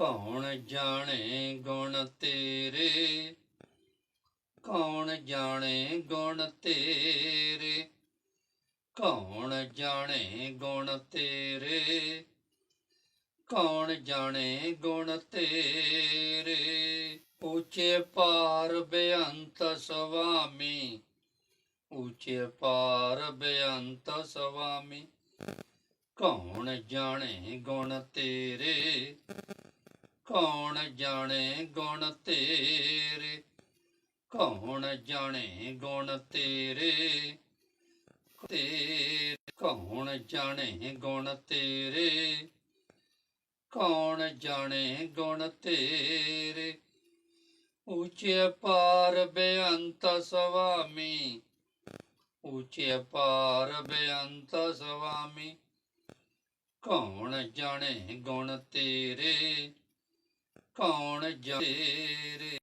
ਕੌਣ ਜਾਣੇ ਗੁਣ ਤੇਰੇ? ਕੌਣ ਜਾਣੇ ਗੁਣ ਤੇਰੇ? ਕੌਣ ਜਾਣੇ ਗੁਣ ਤੇਰੇ? ਕੌਣ ਜਾਣੇ ਗੁਣ ਤੇਰੇ? ਉੱਚੇ ਪਾਰ ਬੇਅੰਤ ਸੁਆਮੀ। ਉੱਚੇ ਪਾਰ ਬੇਅੰਤ ਸੁਆਮੀ। ਕੌਣ ਜਾਣੇ ਗੁਣ ਤੇਰੇ? ਕੌਣ ਜਾਣੇ ਗੁਣ ਤੇਰੇ? ਕੌਣ ਜਾਣੇ ਗੁਣ ਤੇਰੇ? ਤੇ ਕੌਣ ਜਾਣੇ ਗੁਣ ਤੇਰੇ? ਕੌਣ ਜਾਣੇ ਗੁਣ ਤੇਰੇ? ਉੱਚੇ ਪਾਰ ਬੇਅੰਤ ਸੁਆਮੀ। ਉੱਚੇ ਪਾਰ ਬੇਅੰਤ ਸੁਆਮੀ। ਕੌਣ ਜਾਣੇ ਗੁਣ ਤੇਰੇ? ਕੌਣ ਜਾਣੇ